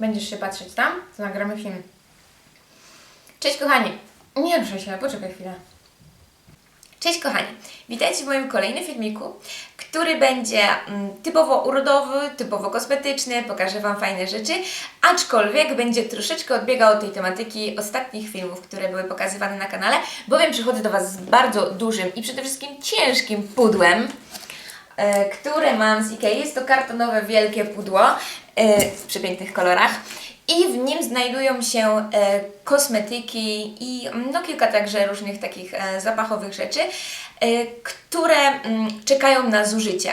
Będziesz się patrzeć tam, to nagramy film. Cześć kochani. Nie ruszaj się, poczekaj chwilę. Cześć kochani, witajcie w moim kolejnym filmiku, który będzie mm, typowo urodowy, typowo kosmetyczny, pokażę Wam fajne rzeczy, aczkolwiek będzie troszeczkę odbiegał od tej tematyki ostatnich filmów, które były pokazywane na kanale, bowiem przychodzę do Was z bardzo dużym i przede wszystkim ciężkim pudłem, e, które mam z Ikei. Jest to kartonowe, wielkie pudło w przepięknych kolorach. I w nim znajdują się e, kosmetyki i mm, no, kilka także różnych takich e, zapachowych rzeczy, e, które mm, czekają na zużycie.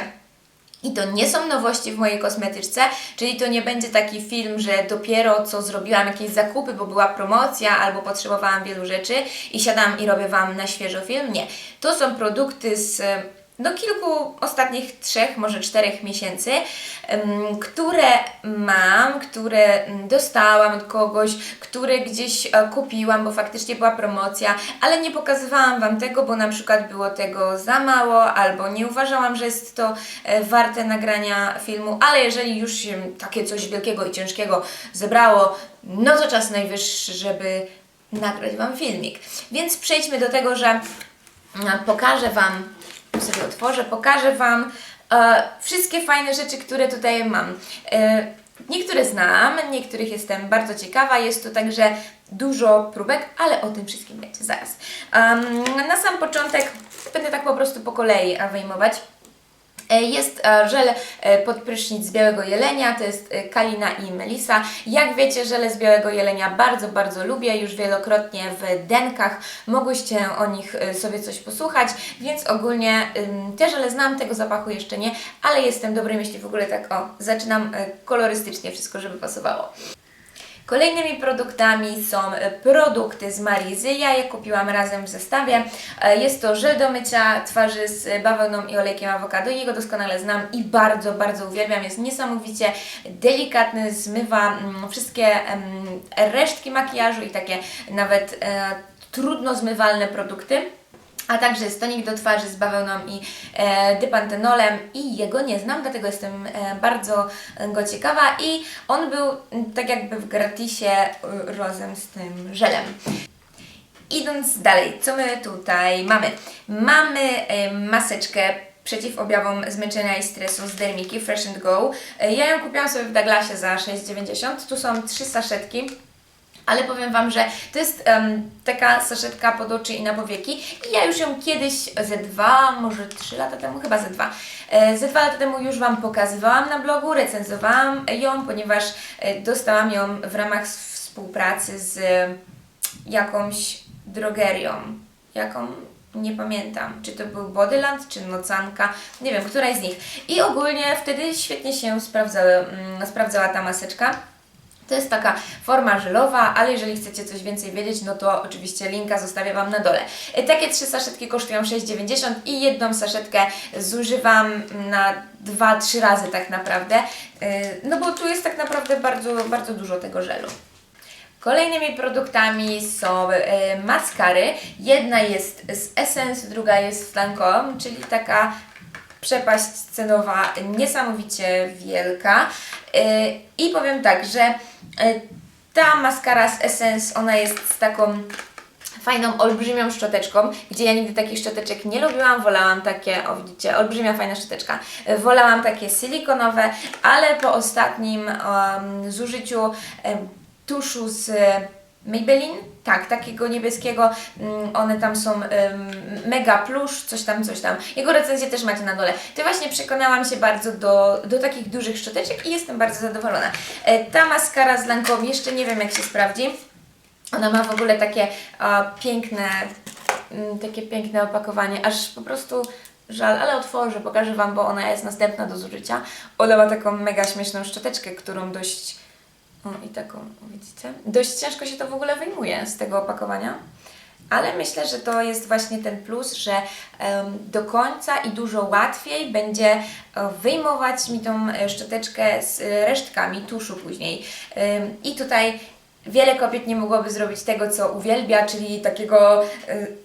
I to nie są nowości w mojej kosmetyczce, czyli to nie będzie taki film, że dopiero co zrobiłam jakieś zakupy, bo była promocja albo potrzebowałam wielu rzeczy i siadam i robię Wam na świeżo film. Nie. To są produkty z no, kilku ostatnich trzech, może czterech miesięcy, które mam, które dostałam od kogoś, które gdzieś e, kupiłam, bo faktycznie była promocja, ale nie pokazywałam Wam tego, bo na przykład było tego za mało, albo nie uważałam, że jest to e, warte nagrania filmu, ale jeżeli już się takie coś wielkiego i ciężkiego zebrało, no to czas najwyższy, żeby nagrać Wam filmik. Więc przejdźmy do tego, że e, pokażę Wam, sobie otworzę, pokażę Wam e, wszystkie fajne rzeczy, które tutaj mam. E, niektóre znam, niektórych jestem bardzo ciekawa. Jest tu także dużo próbek, ale o tym wszystkim będzie zaraz. Em, na sam początek będę tak po prostu po kolei wyjmować. E, Jest e, żel e, pod prysznic z białego jelenia, to jest Kalina i Melisa. Jak wiecie, żele z białego jelenia bardzo, bardzo lubię, już wielokrotnie w denkach mogłyście o nich sobie coś posłuchać, więc ogólnie te żele znam, tego zapachu jeszcze nie, ale jestem dobrej myśli w ogóle tak, o, zaczynam kolorystycznie wszystko, żeby pasowało. Kolejnymi produktami są e, produkty z Marizy. Ja je kupiłam razem w zestawie. E, Jest to żel do mycia twarzy z bawełną i olejkiem awokado. Jego doskonale znam i bardzo, bardzo uwielbiam. Jest niesamowicie delikatny, zmywa mm, wszystkie resztki makijażu i takie nawet e, trudno zmywalne produkty. A także jest tonik do twarzy z bawełną i e, dypantenolem i jego nie znam, dlatego jestem e, bardzo go ciekawa i on był m, tak jakby w gratisie e, razem z tym żelem. Idąc dalej, co my tutaj mamy? Mamy e, maseczkę przeciw objawom zmęczenia i stresu z Dermiki Fresh and Go. E, ja ją kupiłam sobie w Douglasie za 6,90. Tu są trzy saszetki. Ale powiem Wam, że to jest em, taka saszetka pod oczy i na powieki i ja już ją kiedyś ze dwa, może trzy lata temu, chyba ze dwa, e, ze dwa lata temu już Wam pokazywałam na blogu, recenzowałam ją, ponieważ e, dostałam ją w ramach współpracy z e, jakąś drogerią, jaką nie pamiętam, czy to był Bodyland, czy Nocanka, nie wiem, któraś z nich. I ogólnie wtedy świetnie się mm, sprawdzała ta maseczka. To jest taka forma żelowa, ale jeżeli chcecie coś więcej wiedzieć, no to oczywiście linka zostawię Wam na dole. E, Takie trzy saszetki kosztują 6,90 i jedną saszetkę zużywam na 2-3 razy tak naprawdę, E, no bo tu jest tak naprawdę bardzo, bardzo dużo tego żelu. Kolejnymi produktami są e, maskary. Jedna jest z Essence, druga jest z Lancome, czyli taka przepaść cenowa niesamowicie wielka. E, I powiem tak, że e, ta maskara z Essence, ona jest z taką fajną, olbrzymią szczoteczką, gdzie ja nigdy takich szczoteczek nie lubiłam, wolałam takie, o widzicie, olbrzymia, fajna szczoteczka, wolałam takie silikonowe, ale po ostatnim em, zużyciu em, tuszu z Maybelline, tak, takiego niebieskiego, mm, one tam są mega plusz, coś tam, coś tam. Jego recenzję też macie na dole. To właśnie przekonałam się bardzo do, do takich dużych szczoteczek i jestem bardzo zadowolona. E, Ta maskara z Lancome jeszcze nie wiem jak się sprawdzi. Ona ma w ogóle takie a, piękne, mm, takie piękne opakowanie, aż po prostu żal, ale otworzę, pokażę Wam, bo ona jest następna do zużycia. Ona ma taką mega śmieszną szczoteczkę, którą dość, i taką, widzicie? Dość ciężko się to w ogóle wyjmuje z tego opakowania. Ale myślę, że to jest właśnie ten plus, że do końca i dużo łatwiej będzie e, wyjmować mi tą e, szczoteczkę z e, resztkami tuszu później. I tutaj wiele kobiet nie mogłoby zrobić tego, co uwielbia, czyli takiego y,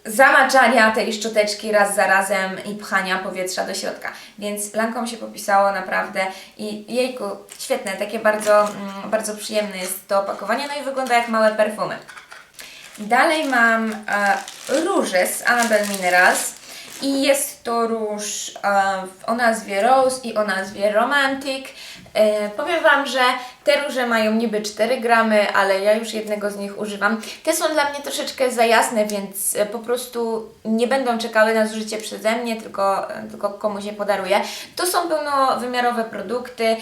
zamaczania tej szczoteczki raz za razem i pchania powietrza do środka. Więc Lankom się popisało naprawdę i jejku, świetne, takie bardzo, mm, bardzo przyjemne jest to opakowanie, no i wygląda jak małe perfumy. Dalej mam e, róże z Annabelle Minerals i jest to róż e, o nazwie Rose i o nazwie Romantic. E, powiem Wam, że te róże mają niby 4 gramy, ale ja już jednego z nich używam. Te są dla mnie troszeczkę za jasne, więc e, po prostu nie będą czekały na zużycie przeze mnie, tylko, tylko komuś je podaruję. To są pełnowymiarowe produkty,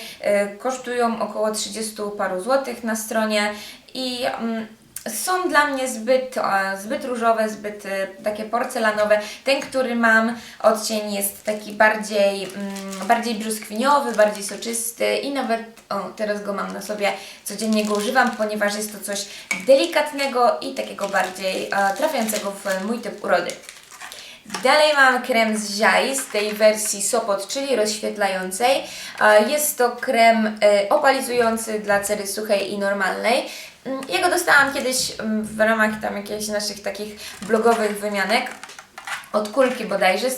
kosztują około 30 paru złotych na stronie i mm, są dla mnie zbyt, e, zbyt różowe, zbyt e, takie porcelanowe. Ten, który mam, odcień jest taki bardziej, mm, bardziej brzoskwiniowy, bardziej soczysty i nawet, o, teraz go mam na sobie, codziennie go używam, ponieważ jest to coś delikatnego i takiego bardziej e, trafiającego w mój typ urody. Dalej mam krem z Ziai z tej wersji Sopot, czyli rozświetlającej. Jest to krem opalizujący dla cery suchej i normalnej. Mm, Ja go dostałam kiedyś mm, w ramach tam jakichś naszych takich blogowych wymianek od kulki bodajże.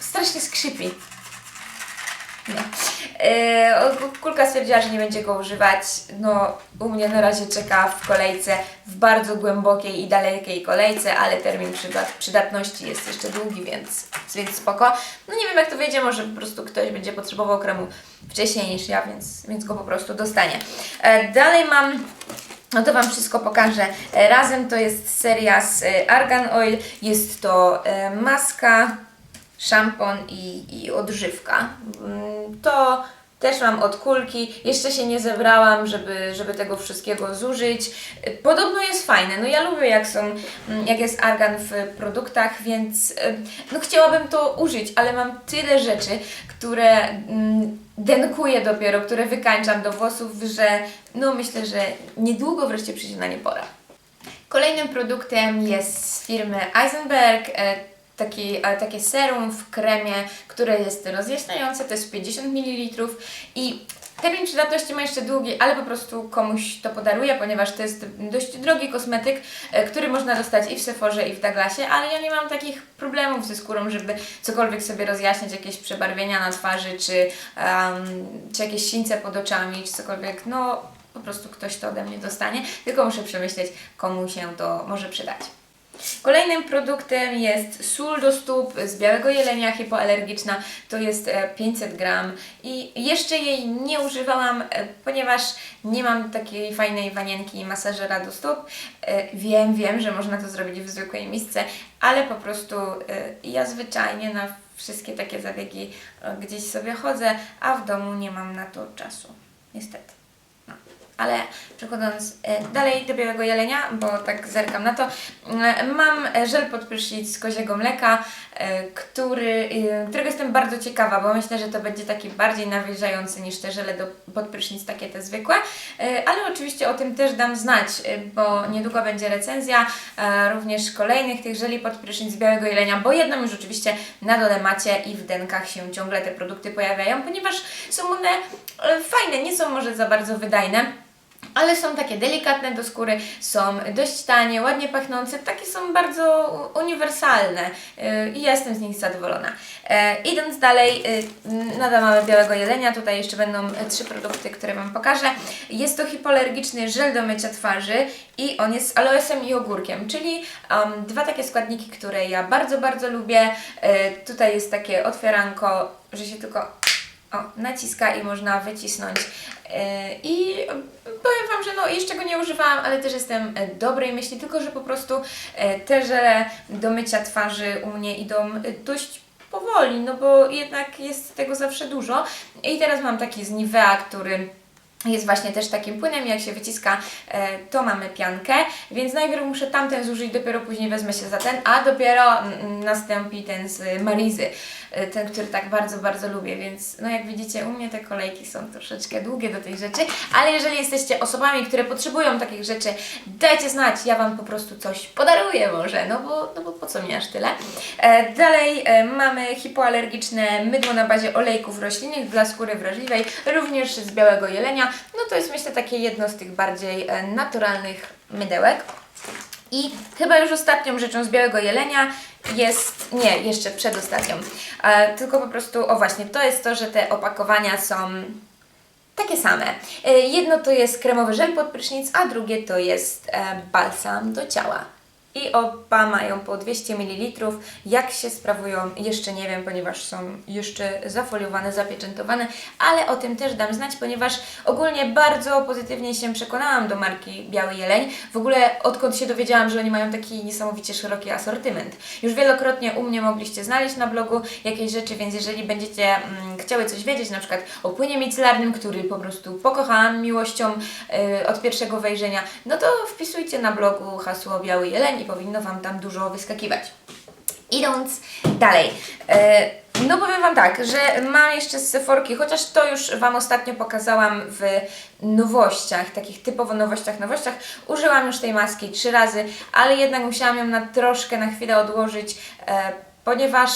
Strasznie skrzypi. Nie. E, Kulka stwierdziła, że nie będzie go używać. No, u mnie na razie czeka w kolejce, w bardzo głębokiej i dalekiej kolejce, ale termin przydat- przydatności jest jeszcze długi, więc, więc spoko. No nie wiem jak to wyjdzie, może po prostu ktoś będzie potrzebował kremu wcześniej niż ja, więc, więc go po prostu dostanie. E, dalej mam no to Wam wszystko pokażę. Razem to jest seria z e, Argan Oil. Jest to maska, szampon i, i odżywka. Mm, To też mam od kulki. Jeszcze się nie zebrałam, żeby, żeby tego wszystkiego zużyć. Podobno jest fajne. No ja lubię jak są, mm, jak jest argan w produktach, więc e, no chciałabym to użyć, ale mam tyle rzeczy, które mm, denkuję dopiero, które wykańczam do włosów, że no myślę, że niedługo wreszcie przyjdzie na nie pora. Kolejnym produktem jest z firmy Eisenberg e, taki, takie serum w kremie, które jest rozjaśniające, to jest 50 ml i termin przydatności ma jeszcze długi, ale po prostu komuś to podaruję, ponieważ to jest dość drogi kosmetyk, e, który można dostać i w Sephorze i w Douglasie, ale ja nie mam takich problemów ze skórą, żeby cokolwiek sobie rozjaśniać, jakieś przebarwienia na twarzy, czy, em, czy jakieś sińce pod oczami, czy cokolwiek, no po prostu ktoś to ode mnie dostanie, tylko muszę przemyśleć, komu się to może przydać. Kolejnym produktem jest sól do stóp z białego jelenia hipoalergiczna. To jest e, 500 gram i jeszcze jej nie używałam, e, ponieważ nie mam takiej fajnej wanienki masażera do stóp. E, Wiem, wiem, że można to zrobić w zwykłej misce, ale po prostu e, ja zwyczajnie na wszystkie takie zabiegi e, gdzieś sobie chodzę, a w domu nie mam na to czasu. Niestety. Ale przechodząc e, dalej do białego jelenia, bo tak zerkam na to, e, mam żel pod prysznic z koziego mleka, e, który, którego jestem bardzo ciekawa, bo myślę, że to będzie taki bardziej nawilżający niż te żele do, pod prysznic, takie te zwykłe. Ale oczywiście o tym też dam znać, bo niedługo będzie recenzja również kolejnych tych żeli pod prysznic z białego jelenia, bo jedną już oczywiście na dole macie i w denkach się ciągle te produkty pojawiają, ponieważ są one fajne, nie są może za bardzo wydajne. Ale są takie delikatne do skóry, są dość tanie, ładnie pachnące, takie są bardzo uniwersalne yy, i jestem z nich zadowolona. E, idąc dalej, yy, nadal mamy białego jelenia, tutaj jeszcze będą trzy produkty, które Wam pokażę. Jest to hipoalergiczny żel do mycia twarzy i on jest z aloesem i ogórkiem, czyli um, dwa takie składniki, które ja bardzo, bardzo lubię. E, tutaj jest takie otwieranko, że się tylko o, naciska i można wycisnąć. E, I powiem Wam, że no jeszcze go nie używałam, ale też jestem e, dobrej myśli, tylko że po prostu e, te żele do mycia twarzy u mnie idą dość powoli, no bo jednak jest tego zawsze dużo. I teraz mam taki z Nivea, który jest właśnie też takim płynem, jak się wyciska, to mamy piankę, więc najpierw muszę tamten zużyć, dopiero później wezmę się za ten, a dopiero mm, nastąpi ten z Marizy. E, ten, który tak bardzo, bardzo lubię, więc no jak widzicie, u mnie te kolejki są troszeczkę długie do tych rzeczy, ale jeżeli jesteście osobami, które potrzebują takich rzeczy, dajcie znać, ja Wam po prostu coś podaruję może, no bo, no bo po co mi aż tyle. E, dalej e, mamy hipoalergiczne mydło na bazie olejków roślinnych dla skóry wrażliwej, również z białego jelenia, no to jest myślę takie jedno z tych bardziej naturalnych mydełek. I chyba już ostatnią rzeczą z białego jelenia jest, nie, jeszcze przedostatnią, e, tylko po prostu, o właśnie, to jest to, że te opakowania są takie same. E, jedno to jest kremowy żel pod prysznic, a drugie to jest e, balsam do ciała. I oba mają po 200 ml. Jak się sprawują, jeszcze nie wiem, ponieważ są jeszcze zafoliowane, zapieczętowane, ale o tym też dam znać, ponieważ ogólnie bardzo pozytywnie się przekonałam do marki Biały Jeleń. W ogóle odkąd się dowiedziałam, że oni mają taki niesamowicie szeroki asortyment. Już wielokrotnie u mnie mogliście znaleźć na blogu jakieś rzeczy, więc jeżeli będziecie mm, chciały coś wiedzieć, na przykład o płynie micelarnym, który po prostu pokochałam miłością yy, od pierwszego wejrzenia, no to wpisujcie na blogu hasło Biały Jeleń i powinno Wam tam dużo wyskakiwać. Idąc dalej. e, No powiem Wam tak, że mam jeszcze z Sephorki, chociaż to już Wam ostatnio pokazałam w nowościach, takich typowo nowościach, nowościach. Użyłam już tej maski trzy razy, ale jednak musiałam ją na troszkę, na chwilę odłożyć, e, ponieważ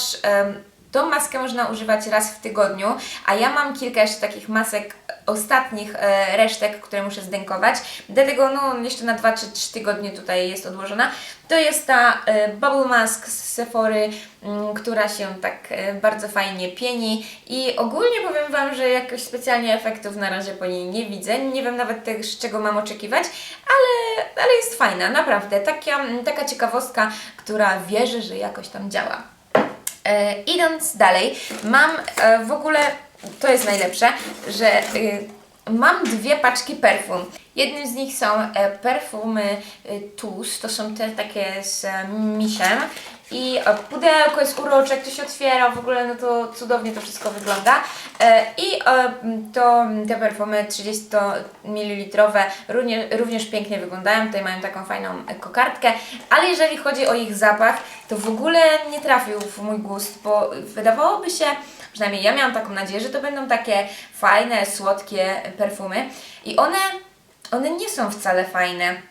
tą maskę można używać raz w tygodniu, a ja mam kilka jeszcze takich masek ostatnich e, resztek, które muszę zdękować. Dlatego no, jeszcze na 2 czy 3 tygodnie tutaj jest odłożona. To jest ta e, Bubble Mask z Sephory, mm, która się tak e, bardzo fajnie pieni i ogólnie powiem Wam, że jakoś specjalnie efektów na razie po niej nie widzę. Nie wiem nawet też czego mam oczekiwać, ale, ale jest fajna, naprawdę. Taka, taka ciekawostka, która wierzy, że jakoś tam działa. E, idąc dalej, mam e, w ogóle, to jest najlepsze, że e, mam dwie paczki perfum. Jednym z nich są e, perfumy e, TUS, to są te takie z e, misiem i e, pudełko jest urocze, jak otwiera, w ogóle no to cudownie to wszystko wygląda. I to te perfumy 30 ml również, również pięknie wyglądają, tutaj mają taką fajną kokardkę, ale jeżeli chodzi o ich zapach, to w ogóle nie trafił w mój gust, bo wydawałoby się, przynajmniej ja miałam taką nadzieję, że to będą takie fajne, słodkie perfumy i one, one nie są wcale fajne.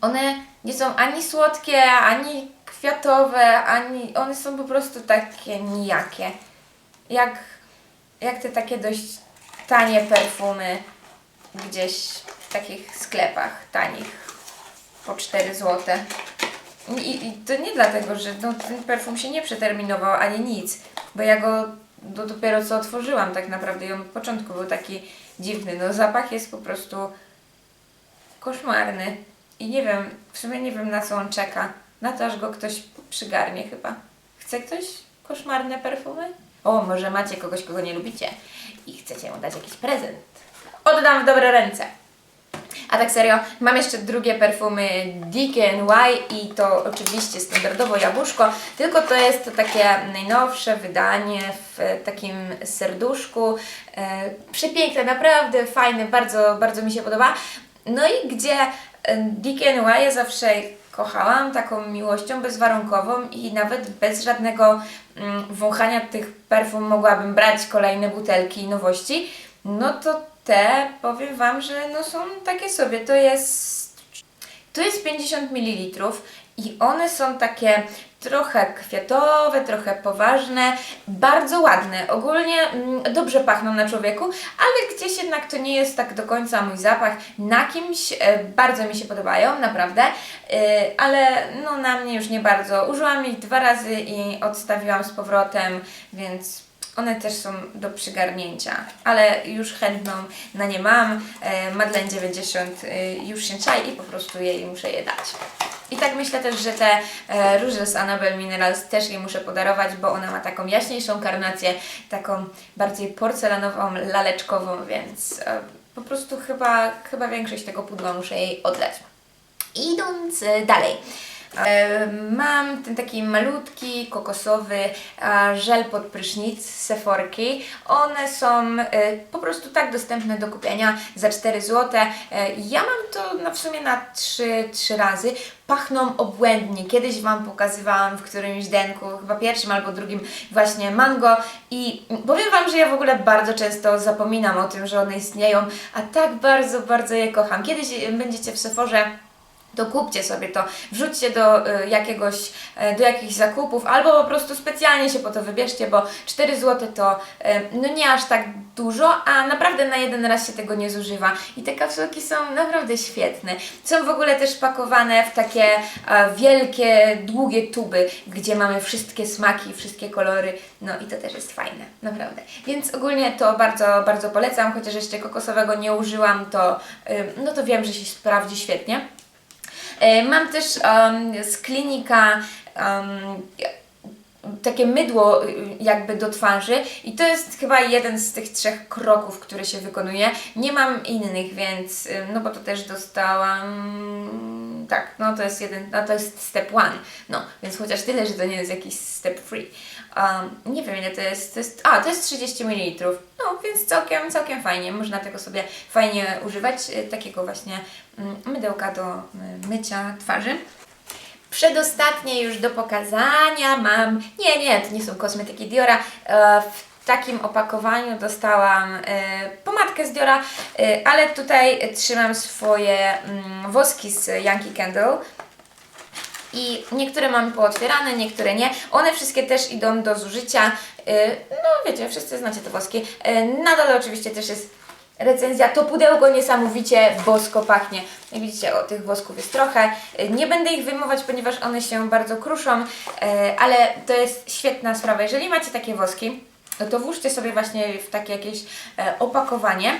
One nie są ani słodkie, ani kwiatowe, ani one są po prostu takie nijakie. Jak, jak te takie dość tanie perfumy gdzieś w takich sklepach tanich po 4 złote. I, I to nie dlatego, że no, ten perfum się nie przeterminował ani nic, bo ja go do, dopiero co otworzyłam tak naprawdę on od początku był taki dziwny. No zapach jest po prostu koszmarny. I nie wiem, w sumie nie wiem na co on czeka. Na to, aż go ktoś przygarnie chyba. Chce ktoś koszmarne perfumy? O, może macie kogoś, kogo nie lubicie i chcecie mu dać jakiś prezent. Oddam w dobre ręce. A tak serio, mam jeszcze drugie perfumy DKNY i to oczywiście standardowo jabłuszko, tylko to jest takie najnowsze wydanie w takim serduszku. E, przepiękne, naprawdę fajne, bardzo, bardzo mi się podoba. No i gdzie e, DKNY ja zawsze kochałam taką miłością bezwarunkową i nawet bez żadnego mm, wąchania tych perfum mogłabym brać kolejne butelki nowości, no to te powiem Wam, że no są takie sobie. To jest, to jest 50 ml i one są takie trochę kwiatowe, trochę poważne, bardzo ładne. Ogólnie mm, dobrze pachną na człowieku, ale gdzieś jednak to nie jest tak do końca mój zapach. Na kimś e, bardzo mi się podobają, naprawdę, e, ale no na mnie już nie bardzo. Użyłam ich dwa razy i odstawiłam z powrotem, więc one też są do przygarnięcia, ale już chętną na nie mam. E, Madeleine 90 e, już się czai i po prostu jej muszę je dać. I tak myślę też, że te e, róże z Annabelle Minerals też jej muszę podarować, bo ona ma taką jaśniejszą karnację, taką bardziej porcelanową, laleczkową, więc po prostu chyba, chyba większość tego pudła muszę jej oddać. Idąc dalej. E, Mam ten taki malutki, kokosowy e, żel pod prysznic z Sephorki. One są e, po prostu tak dostępne do kupienia za 4 zł. Ja mam to na, w sumie na 3, 3 razy. Pachną obłędnie. Kiedyś Wam pokazywałam w którymś denku, chyba pierwszym albo drugim, właśnie mango. I powiem Wam, że ja w ogóle bardzo często zapominam o tym, że one istnieją, a tak bardzo, bardzo je kocham. Kiedyś będziecie w Sephorze to kupcie sobie to, wrzućcie do y, jakiegoś, y, do jakichś zakupów, albo po prostu specjalnie się po to wybierzcie, bo 4 zł to y, no nie aż tak dużo, a naprawdę na jeden raz się tego nie zużywa. I te kapsułki są naprawdę świetne. Są w ogóle też pakowane w takie e, wielkie, długie tuby, gdzie mamy wszystkie smaki, wszystkie kolory, no i to też jest fajne, naprawdę. Więc ogólnie to bardzo, bardzo polecam, chociaż jeszcze kokosowego nie użyłam, to, y, no to wiem, że się sprawdzi świetnie. E, Mam też em, z klinika em, takie mydło y, jakby do twarzy i to jest chyba jeden z tych trzech kroków, które się wykonuje. Nie mam innych, więc y, no bo to też dostałam tak, no to jest jeden, no to jest step one. No, więc chociaż tyle, że to nie jest jakiś step free. Um, nie wiem ile to jest, to jest, a to jest 30 ml, no więc całkiem, całkiem fajnie, można tego sobie fajnie używać, y, takiego właśnie mm, mydełka do y, mycia twarzy. Przedostatnie już do pokazania mam, nie, nie, to nie są kosmetyki Diora, e, w takim opakowaniu dostałam e, pomadkę z Diora, ale tutaj trzymam swoje mm, woski z Yankee Candle. I niektóre mam pootwierane, niektóre nie. One wszystkie też idą do zużycia. Yy, No wiecie, wszyscy znacie te woski. Yy, Na dole oczywiście też jest recenzja. To pudełko niesamowicie bosko pachnie. Jak widzicie, o tych wosków jest trochę. Yy, Nie będę ich wyjmować, ponieważ one się bardzo kruszą, ale to jest świetna sprawa. Jeżeli macie takie woski, no to włóżcie sobie właśnie w takie jakieś e, opakowanie.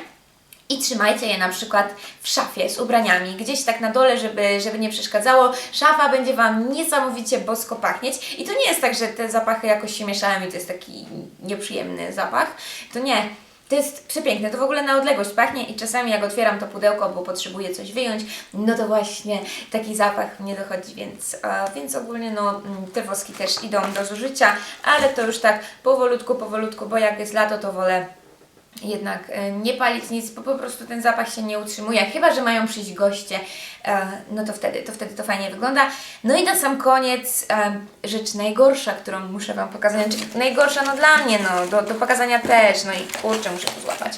I trzymajcie je na przykład w szafie z ubraniami, gdzieś tak na dole, żeby, żeby nie przeszkadzało. Szafa będzie Wam niesamowicie bosko pachnieć. I to nie jest tak, że te zapachy jakoś się mieszają i to jest taki nieprzyjemny zapach. To nie. To jest przepiękne, to w ogóle na odległość pachnie i czasami jak otwieram to pudełko, bo potrzebuję coś wyjąć, no to właśnie taki zapach mnie dochodzi, więc, a, więc ogólnie no, mm, te woski też idą do zużycia, ale to już tak powolutku, powolutku, bo jak jest lato, to wolę jednak e, nie palić nic, bo po prostu ten zapach się nie utrzymuje. Chyba, że mają przyjść goście, e, no to wtedy, to wtedy to fajnie wygląda. No i na sam koniec e, rzecz najgorsza, którą muszę Wam pokazać. Znaczy, najgorsza no dla mnie, no do, do pokazania też, no i kurczę, muszę to złapać.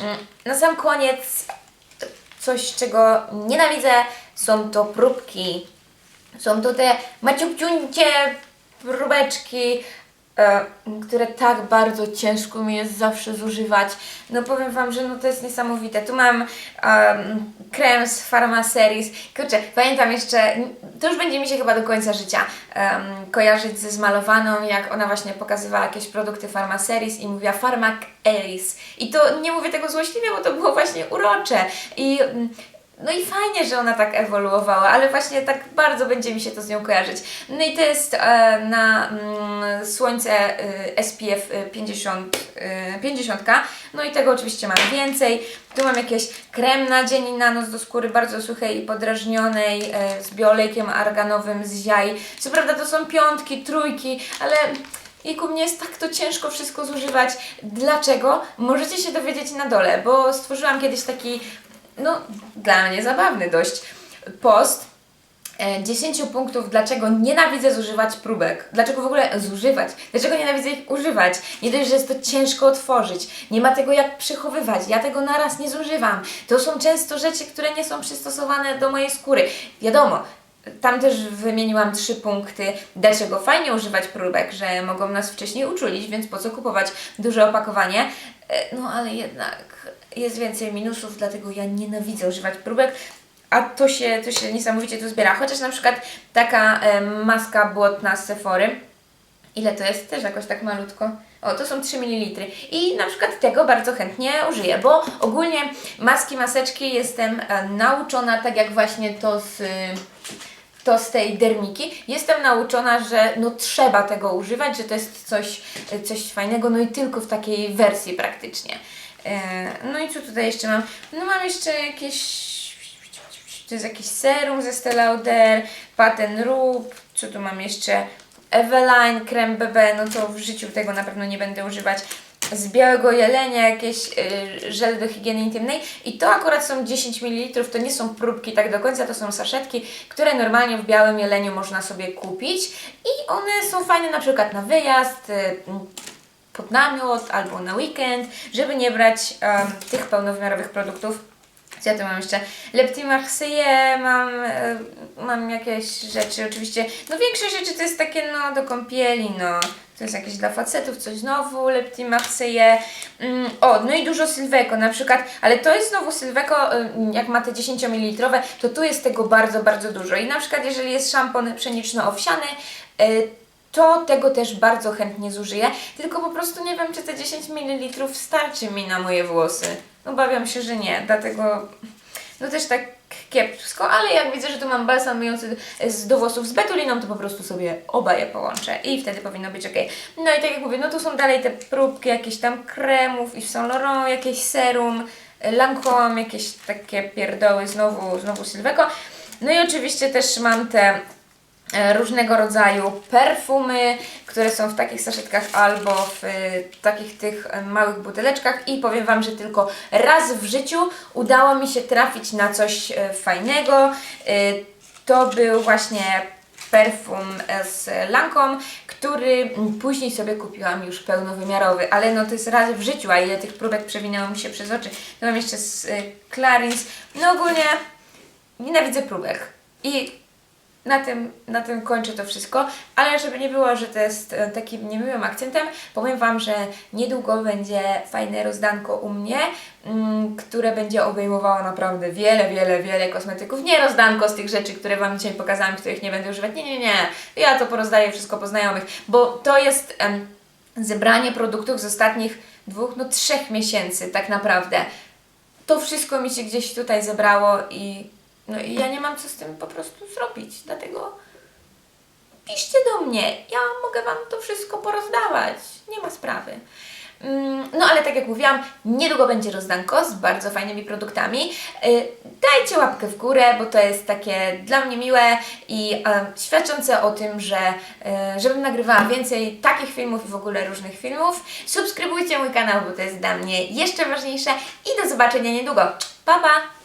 Mm, Na sam koniec coś, czego nienawidzę, są to próbki. Są to te maciupciuncie próbeczki, które tak bardzo ciężko mi jest zawsze zużywać. No powiem Wam, że no to jest niesamowite. Tu mam um, krem z Pharmaseries. Kurczę, pamiętam jeszcze, to już będzie mi się chyba do końca życia em, kojarzyć ze zmalowaną, jak ona właśnie pokazywała jakieś produkty Pharmaseries i mówiła Pharmac Eris. I to nie mówię tego złośliwie, bo to było właśnie urocze. I mm, no i fajnie, że ona tak ewoluowała, ale właśnie tak bardzo będzie mi się to z nią kojarzyć. No i to jest e, na mm, słońce e, SPF 50, e, 50, no i tego oczywiście mam więcej. Tu mam jakieś krem na dzień i na noc do skóry bardzo suchej i podrażnionej e, z biolejkiem arganowym z jaj. Co prawda to są piątki, trójki, ale i ku mnie jest tak to ciężko wszystko zużywać. Dlaczego? Możecie się dowiedzieć na dole, bo stworzyłam kiedyś taki, no dla mnie zabawny dość, post e, 10 punktów, dlaczego nienawidzę zużywać próbek. Dlaczego w ogóle zużywać? Dlaczego nienawidzę ich używać? Nie dość, że jest to ciężko otworzyć. Nie ma tego jak przechowywać. Ja tego naraz nie zużywam. To są często rzeczy, które nie są przystosowane do mojej skóry. Wiadomo, tam też wymieniłam trzy punkty, dlaczego fajnie używać próbek, że mogą nas wcześniej uczulić, więc po co kupować duże opakowanie. E, No ale jednak jest więcej minusów, dlatego ja nienawidzę używać próbek. A to się, to się niesamowicie tu zbiera. Chociaż na przykład taka e, maska błotna z Sephory, ile to jest? Też jakoś tak malutko. O, to są 3 ml. I na przykład tego bardzo chętnie użyję, bo ogólnie maski, maseczki jestem e, nauczona, tak jak właśnie to z, to z tej dermiki. Jestem nauczona, że no trzeba tego używać, że to jest coś, coś fajnego, no i tylko w takiej wersji praktycznie. E, No i co tutaj jeszcze mam? No mam jeszcze jakieś To jest jakiś serum ze Estée Lauder, Patent Rub, co tu mam jeszcze? Eveline, krem BB, no to w życiu tego na pewno nie będę używać. Z białego jelenia jakieś y, żel do higieny intymnej i to akurat są 10 ml, to nie są próbki tak do końca, to są saszetki, które normalnie w białym jeleniu można sobie kupić i one są fajne na przykład na wyjazd, y, pod namiot albo na weekend, żeby nie brać em, tych pełnowymiarowych produktów. Co ja tu mam jeszcze? Lepti Marseille, mam, e, mam jakieś rzeczy, oczywiście, no większość rzeczy to jest takie, no, do kąpieli, no. To jest jakieś dla facetów, coś znowu, Lepti Marseille. Mm, o, no i dużo Sylweko na przykład, ale to jest znowu Sylweko, y, jak ma te 10 ml, to tu jest tego bardzo, bardzo dużo. I na przykład jeżeli jest szampon pszeniczno-owsiany, y, to tego też bardzo chętnie zużyję, tylko po prostu nie wiem, czy te 10 ml starczy mi na moje włosy. Obawiam się, że nie, dlatego no też tak kiepsko, ale jak widzę, że tu mam balsam myjący z, do włosów z betuliną, to po prostu sobie oba je połączę i wtedy powinno być ok. No i tak jak mówię, no tu są dalej te próbki jakichś tam kremów i Saint Laurent, jakieś serum, Lancome, jakieś takie pierdoły, znowu, znowu Sylweko. No i oczywiście też mam te różnego rodzaju perfumy, które są w takich saszetkach albo w e, takich tych e, małych buteleczkach i powiem Wam, że tylko raz w życiu udało mi się trafić na coś e, fajnego. E, To był właśnie perfum e, z Lancome, który później sobie kupiłam już pełnowymiarowy, ale no to jest raz w życiu, a ile tych próbek przewinęło mi się przez oczy. To mam jeszcze z e, Clarins. No ogólnie nienawidzę próbek. I na tym, na tym kończę to wszystko, ale żeby nie było, że to jest e, takim niemiłym akcentem, powiem Wam, że niedługo będzie fajne rozdanko u mnie, mm, które będzie obejmowało naprawdę wiele, wiele, wiele kosmetyków. Nie rozdanko z tych rzeczy, które Wam dzisiaj pokazałam, których nie będę używać. Nie, nie, nie. Ja to porozdaję wszystko po znajomych, bo to jest em, zebranie produktów z ostatnich dwóch, no trzech miesięcy tak naprawdę. To wszystko mi się gdzieś tutaj zebrało i no i ja nie mam co z tym po prostu zrobić, dlatego piszcie do mnie, ja mogę Wam to wszystko porozdawać, nie ma sprawy. Mm, No ale tak jak mówiłam, niedługo będzie rozdanko z bardzo fajnymi produktami. Y, Dajcie łapkę w górę, bo to jest takie dla mnie miłe i świadczące o tym, że e, żebym nagrywała więcej takich filmów i w ogóle różnych filmów. Subskrybujcie mój kanał, bo to jest dla mnie jeszcze ważniejsze i do zobaczenia niedługo. Pa pa!